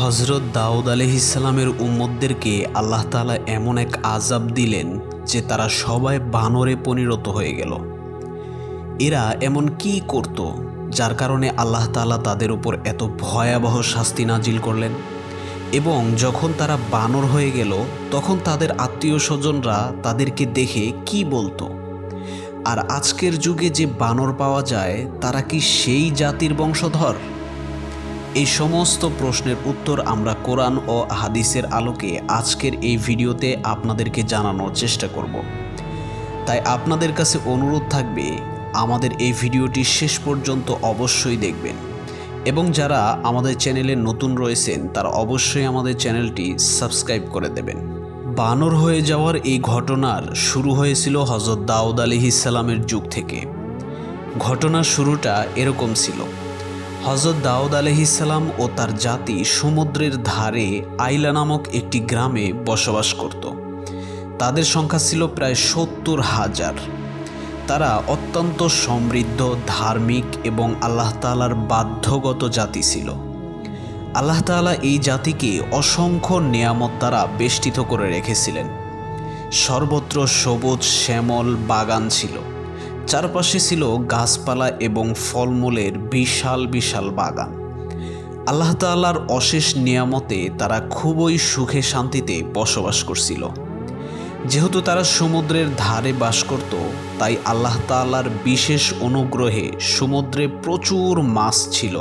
হজরত দাউদ আলহিসাল্লামের উম্মদদেরকে আল্লাহ তাআলা এমন এক আজাব দিলেন যে তারা সবাই বানরে পরিণত হয়ে গেল। এরা এমন কি করত যার কারণে আল্লাহ তাআলা তাদের উপর এত ভয়াবহ শাস্তি নাজিল করলেন এবং যখন তারা বানর হয়ে গেল, তখন তাদের আত্মীয় স্বজনরা তাদেরকে দেখে কি বলতো? আর আজকের যুগে যে বানর পাওয়া যায়, তারা কি সেই জাতির বংশধর? এই সমস্ত প্রশ্নের উত্তর আমরা কোরআন ও হাদিসের আলোকে আজকের এই ভিডিওতে আপনাদেরকে জানানোর চেষ্টা করব। তাই আপনাদের কাছে অনুরোধ থাকবে, আমাদের এই ভিডিওটি শেষ পর্যন্ত অবশ্যই দেখবেন। এবং যারা আমাদের চ্যানেলে নতুন রয়েছেন, তারা অবশ্যই আমাদের চ্যানেলটি সাবস্ক্রাইব করে দেবেন। বানর হয়ে যাওয়ার এই ঘটনার শুরু হয়েছিল হজরত দাউদ আলিহিসাল্লামের যুগ থেকে। ঘটনার শুরুটা এরকম ছিল। হজরত দাউদ আলহিসাল্লাম ও তার জাতি সমুদ্রের ধারে আইলা নামক একটি গ্রামে বসবাস করত। তাদের সংখ্যা ছিল প্রায় সত্তর হাজার। তারা অত্যন্ত সমৃদ্ধ, ধার্মিক এবং আল্লাহ তালার বাধ্যগত জাতি ছিল। আল্লাহ তাআলা এই জাতিকে অসংখ্য নিয়ামত দ্বারা বেষ্টিত করে রেখেছিলেন। সর্বত্র সবুজ শ্যামল বাগান ছিল। চারপাশে ছিল গাছপালা এবং ফলমূলের বিশাল বিশাল বাগান। আল্লাহ তাআলার অশেষ নিয়ামতে তারা খুবই সুখে শান্তিতে বসবাস করছিল। যেহেতু তারা সমুদ্রের ধারে বাস করত, তাই আল্লাহ তাআলার বিশেষ অনুগ্রহে সমুদ্রে প্রচুর মাছ ছিল,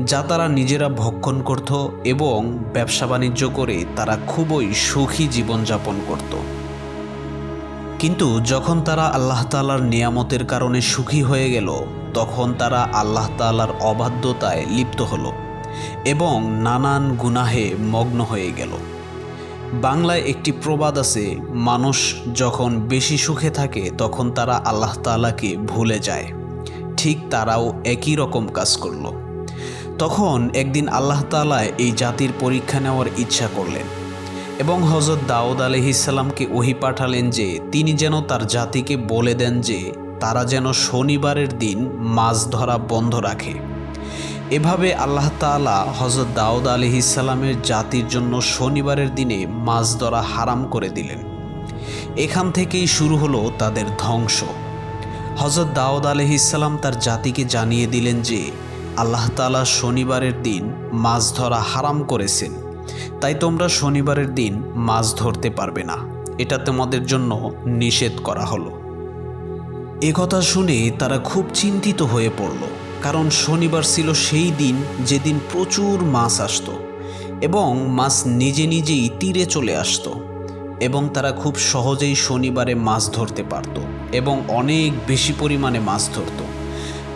যা তারা নিজেরা ভক্ষণ করত এবং ব্যবসা বাণিজ্য করে তারা খুবই সুখী জীবনযাপন করত। কিন্তু যখন তারা আল্লাহ তালার নিয়ামতের কারণে সুখী হয়ে গেল, তখন তারা আল্লাহ তালার অবাধ্যতায় লিপ্ত হলো এবং নানান গুনাহে মগ্ন হয়ে গেল। বাংলায় একটি প্রবাদ আছে, মানুষ যখন বেশি সুখে থাকে, তখন তারা আল্লাহ তালাকে ভুলে যায়। ঠিক তারাও একই রকম কাজ করল। তখন একদিন আল্লাহ তালা এই জাতির পরীক্ষা নেওয়ার ইচ্ছা করলেন। এবং হজরত দাউদ আলহিসাল্লামকে ওহি পাঠালেন যে, তিনি যেন তার জাতিকে বলে দেন যে, তারা যেন শনিবারের দিন মাছ ধরা বন্ধ রাখে। এভাবে আল্লাহ তালা হজরত দাউদ আলহিসাল্লামের জাতির জন্য শনিবারের দিনে মাছ ধরা হারাম করে দিলেন। এখান থেকেই শুরু হলো তাদের ধ্বংস। হজরত দাউদ আলহিসাল্লাম তার জাতিকে জানিয়ে দিলেন যে, আল্লাহ তালা শনিবারের দিন মাছ ধরা হারাম করেছেন। তাই তোমরা শনিবারের দিন মাছ ধরতে পারবে না। এটা তোমাদের জন্য নিষেধ করা হলো। এ কথা শুনে তারা খুব চিন্তিত হয়ে পড়ল, কারণ শনিবার ছিল সেই দিন যেদিন প্রচুর মাছ আসতো এবং মাছ নিজে নিজেই তীরে চলে আসতো এবং তারা খুব সহজেই শনিবারে মাছ ধরতে পারত এবং অনেক বেশি পরিমাণে মাছ ধরতো।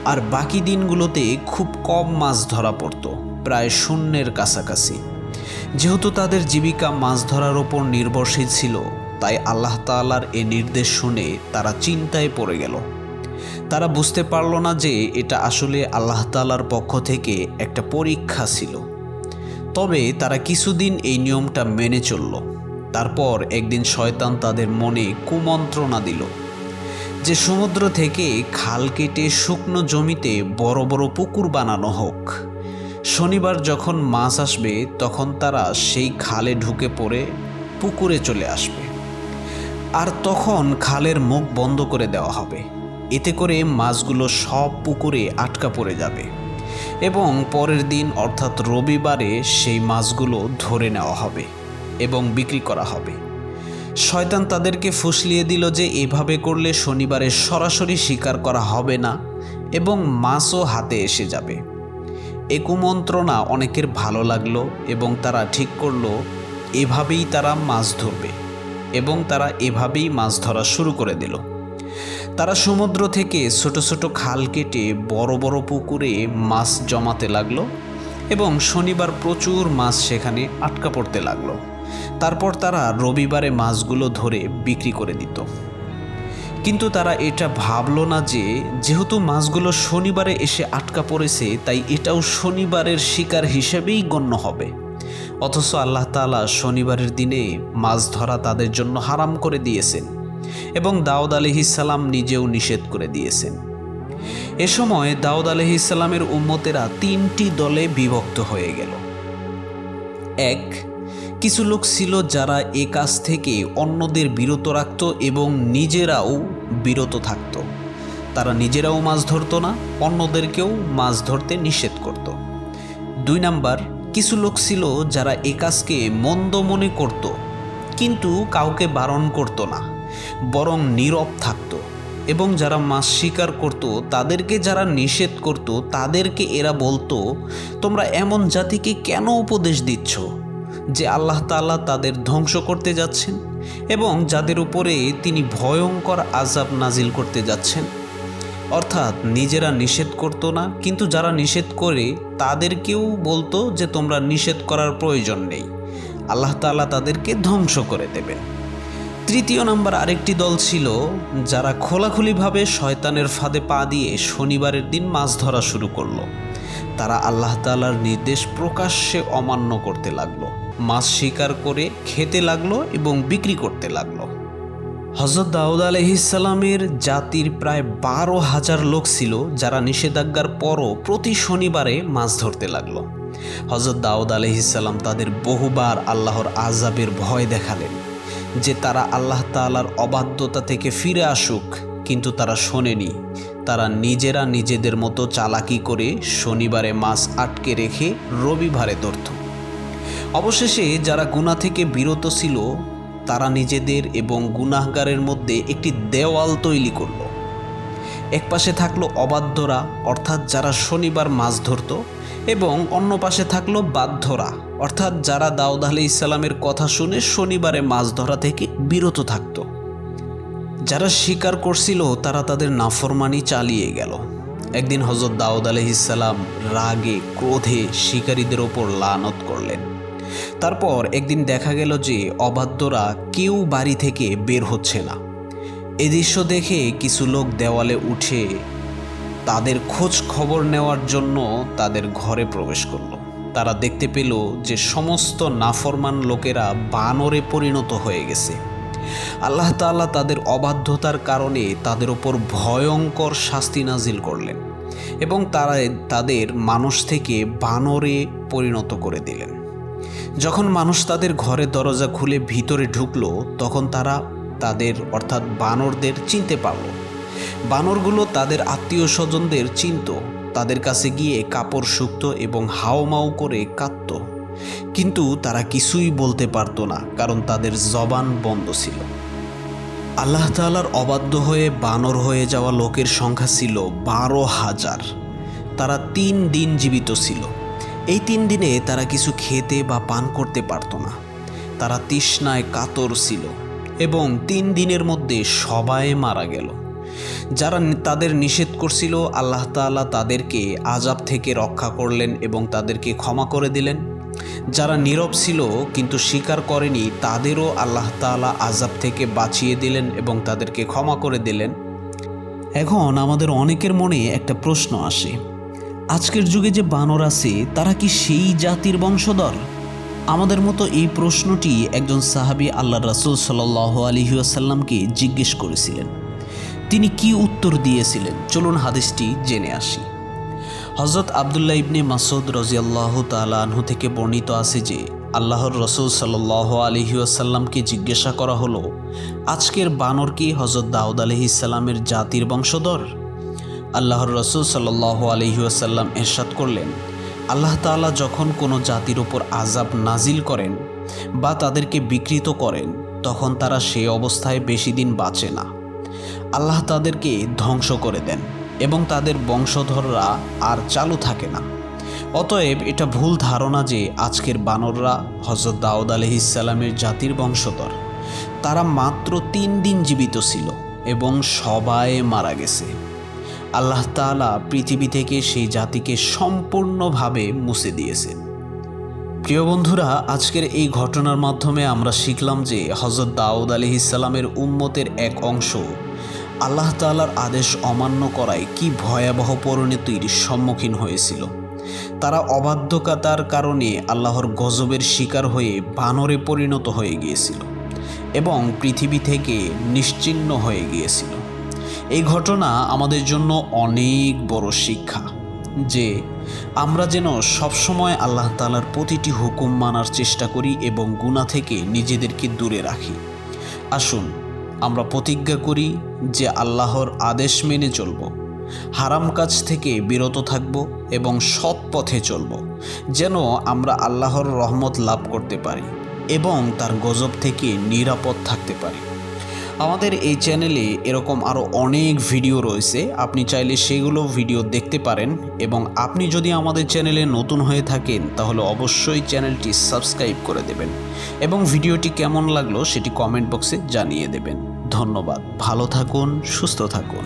আর বাকি দিনগুলোতে খুব কম মাছ ধরা পড়তো, প্রায় শূন্যের কাছাকাছি। যেহেতু তাদের জীবিকা মাছ ধরার ওপর নির্ভরশীল ছিল, তাই আল্লাহ তাআলার এ নির্দেশ শুনে তারা চিন্তায় পড়ে গেল। তারা বুঝতে পারল না যে এটা আসলে আল্লাহ তাআলার পক্ষ থেকে একটা পরীক্ষা ছিল। তবে তারা কিছুদিন এই নিয়মটা মেনে চলল। তারপর একদিন শয়তান তাদের মনে কুমন্ত্রণা দিল যে সমুদ্র থেকে খাল কেটে শুকনো জমিতে বড় বড় পুকুর বানানো হোক। শনিবার যখন মাছ আসবে, তখন তারা সেই খালে ঢুকে পড়ে পুকুরে চলে আসবে। আর তখন খালের মুখ বন্ধ করে দেওয়া হবে। এতে করে মাছগুলো সব পুকুরে আটকা পড়ে যাবে। এবং পরের দিন, অর্থাৎ রবিবারে, সেই মাছগুলো ধরে নেওয়া হবে এবং বিক্রি করা হবে। শয়তান তাদেরকে ফুসলিয়ে দিল যে, এভাবে করলে শনিবারে সরাসরি শিকার করা হবে না এবং মাছও হাতে এসে যাবে। এ কুমন্ত্রণা অনেকের ভালো লাগল এবং তারা ঠিক করল, এভাবেই তারা মাছ ধরবে এবং তারা এভাবেই মাছ ধরা শুরু করে দিল। তারা সমুদ্র থেকে ছোট ছোট খাল কেটে বড় বড় পুকুরে মাছ জমাতে লাগল এবং শনিবার প্রচুর মাছ সেখানে আটকা পড়তে লাগল। তারপর তারা রবিবারে মাছগুলো ধরে বিক্রি করে দিত। কিন্তু তারা এটা ভাবলো না যে, যেহেতু মাছগুলো শনিবারে এসে আটকা পড়েছে, তাই এটাও শনিবারের শিকার হিসেবেই গণ্য হবে। অথচ আল্লাহ তালা শনিবারের দিনে মাছ ধরা তাদের জন্য হারাম করে দিয়েছেন এবং দাউদ আলহিসাল্লাম নিজেও নিষেধ করে দিয়েছেন। এ সময় দাউদ আলহিসাল্লামের উম্মতেরা তিনটি দলে বিভক্ত হয়ে গেল। এক কিছু লোক ছিল যারা এ কাজ থেকে অন্যদের বিরত রাখত এবং নিজেরাও বিরত থাকত। তারা নিজেরাও মাছ ধরতো না, অন্যদেরকেও মাছ ধরতে নিষেধ করত। দুই নাম্বার, কিছু লোক ছিল যারা এ কাজকে মন্দ মনে করত, কিন্তু কাউকে বারণ করতো না, বরং নীরব থাকত। এবং যারা মাছ শিকার করত, তাদেরকে যারা নিষেধ করত, তাদেরকে এরা বলতো, তোমরা এমন জাতিকে কেন উপদেশ দিচ্ছ? যে আল্লাহ তাআলা তাদের ধ্বংস করতে যাচ্ছেন এবং যাদের উপরে তিনি ভয়ঙ্কর আজাব নাজিল করতে যাচ্ছেন। অর্থাৎ নিজেরা নিষেধ করতো না, কিন্তু যারা নিষেধ করে তাদেরকেও বলতো যে তোমরা নিষেধ করার প্রয়োজন নেই। আল্লাহ তাআলা তাদেরকে ধ্বংস করে দেবেন। তৃতীয় নাম্বার আরেকটি দল ছিল যারা খোলাখুলিভাবে শয়তানের ফাঁদে পা দিয়ে শনিবারের দিন মাছ ধরা শুরু করল। তারা আল্লাহ তাআলার নির্দেশ প্রকাশ্যে অমান্য করতে লাগল। মাছ শিকার করে খেতে লাগল এবং বিক্রি করতে লাগল। হজরত দাউদ আলহিসাল্লামের জাতির প্রায় বারো হাজার লোক ছিল যারা নিষেধাজ্ঞার পরও প্রতি শনিবারে মাছ ধরতে লাগল। হজরত দাউদ আলহিসাল্লাম তাদের বহুবার আল্লাহর আজাবের ভয় দেখালেন যে তারা আল্লাহ তাআলার অবাধ্যতা থেকে ফিরে আসুক, কিন্তু তারা শোনেনি। তারা নিজেরা নিজেদের মতো চালাকি করে শনিবারে মাছ আটকে রেখে রবিবারে ধরত। অবশেষে যারা গুণা থেকে বিরত ছিল, তারা নিজেদের এবং গুনাহগারের মধ্যে একটি দেওয়াল তৈরি করল। এক পাশে থাকল অবাধ্যরা, অর্থাৎ যারা শনিবার মাছ ধরত, এবং অন্য পাশে থাকল বাধ্যরা, অর্থাৎ যারা দাউদ আলি ইসলামের কথা শুনে শনিবারে মাছ ধরা থেকে বিরত থাকত। যারা স্বীকার করছিল, তারা তাদের নাফরমানি চালিয়ে গেল। একদিন হজরত দাউদ আলহিসাল্লাম রাগে, ক্রোধে শিকারীদের ওপর লানত করলেন। তারপর একদিন দেখা গেল যে অবাধ্যরা কেউ বাড়ি থেকে বের হচ্ছে না। এ দৃশ্য দেখে কিছু লোক দেওয়ালে উঠে তাদের খোঁজ খবর নেওয়ার জন্য তাদের ঘরে প্রবেশ করল। তারা দেখতে পেল যে সমস্ত নাফরমান লোকেরা বানরে পরিণত হয়ে গেছে। আল্লাহ তাআলা তাদের অবাধ্যতার কারণে তাদের ওপর ভয়ঙ্কর শাস্তি নাজিল করলেন এবং তারা তাদের মানুষ থেকে বানরে পরিণত করে দিলেন। যখন মানুষ তাদের ঘরে দরজা খুলে ভিতরে ঢুকলো, তখন তারা তাদের, অর্থাৎ বানরদের চিনতে পারল। বানরগুলো তাদের আত্মীয় স্বজনদের চিনত, তাদের কাছে গিয়ে কাপড় শুকত এবং হাওমাও করে কাঁদত। কিন্তু তারা কিছুই বলতে পারতো না, কারণ তাদের জবান বন্ধ ছিল। আল্লাহ তাআলার অবাধ্য হয়ে বানর হয়ে যাওয়া লোকের সংখ্যা ছিল বারো হাজার। তারা তিন দিন জীবিত ছিল। এই তিন দিনে তারা কিছু খেতে বা পান করতে পারতো না। তারা তৃষ্ণায় কাতর ছিল এবং তিন দিনের মধ্যে সবাই মারা গেল। যারা তাদের নিষেধ করছিল, আল্লাহ তাআলা তাদেরকে আজাব থেকে রক্ষা করলেন এবং তাদেরকে ক্ষমা করে দিলেন। যারা নীরব ছিল কিন্তু স্বীকার করেনি, তাদেরও আল্লাহ তাআলা আজাব থেকে বাঁচিয়ে দিলেন এবং তাদেরকে ক্ষমা করে দিলেন। এখন আমাদের অনেকের মনে একটা প্রশ্ন আসে। আজকের যুগে যে বানর আছে, তারা কি সেই জাতির বংশধর? আমাদের মতো এই প্রশ্নটি একজন সাহাবী আল্লাহ রাসুল সাল্লাহ আলহিউসাল্লামকে জিজ্ঞেস করেছিলেন। তিনি কি উত্তর দিয়েছিলেন? চলুন হাদিসটি জেনে আসি। হজরত আবদুল্লাহ ইবনে মাসুদ রাজিয়াল্লাহ তালা আনহু থেকে বর্ণিত আছে যে, আল্লাহর রসুল সাল্লাহ আলহিউসাল্লামকে জিজ্ঞাসা করা হলো, আজকের বানর কি হজরত দাউদ আলহিসাল্লামের জাতির বংশধর? আল্লাহর রসুল সাল্লাহ আলহিউসাল্লাম এরশাদ করলেন। আল্লাহ তাআলা যখন কোনো জাতির ওপর আজাব নাজিল করেন বা তাদেরকে বিকৃত করেন, তখন তারা সে অবস্থায় বেশি দিন বাঁচে না। আল্লাহ তাদেরকে ধ্বংস করে দেন এবং তাদের বংশধররা আর চালু থাকে না। অতএব এটা ভুল ধারণা যে আজকের বানররা হজরত দাউদ আলহিসাল্লামের জাতির বংশধর। তারা মাত্র তিন দিন জীবিত ছিল এবং সবাই মারা গেছে। আল্লাহ তাআলা পৃথিবী থেকে সেই জাতিকে সম্পূর্ণভাবে মুছে দিয়েছে প্রিয় বন্ধুরা, আজকের এই ঘটনার মাধ্যমে আমরা শিখলাম যে হজরত দাউদ আলি ইসালামের উম্মতের এক অংশ আল্লাহ তাআলার আদেশ অমান্য করায় কি ভয়াবহ পরিণতির সম্মুখীন হয়েছিল। তারা অবাধ্যকতার কারণে আল্লাহর গজবের শিকার হয়ে বানরে পরিণত হয়ে গিয়েছিল এবং পৃথিবী থেকে নিশ্চিহ্ন হয়ে গিয়েছিল। এই ঘটনা আমাদের জন্য অনেক বড় শিক্ষা যে আমরা যেন সবসময় আল্লাহ তালার প্রতিটি হুকুম মানার চেষ্টা করি এবং গুণা থেকে নিজেদেরকে দূরে রাখি। আসুন, আমরা প্রতিজ্ঞা করি যে আল্লাহর আদেশ মেনে চলব, হারাম কাজ থেকে বিরত থাকব এবং সৎ পথে চলব, যেন আমরা আল্লাহর রহমত লাভ করতে পারি এবং তার গজব থেকে নিরাপদ থাকতে পারি। আমাদের এই চ্যানেলে এরকম আরও অনেক ভিডিও রয়েছে। আপনি চাইলে সেগুলো ভিডিও দেখতে পারেন এবং আপনি যদি আমাদের চ্যানেলে নতুন হয়ে থাকেন, তাহলে অবশ্যই চ্যানেলটি সাবস্ক্রাইব করে দেবেন এবং ভিডিওটি কেমন লাগল সেটি কমেন্ট বক্সে জানিয়ে দেবেন। ধন্যবাদ। ভালো থাকুন, সুস্থ থাকুন।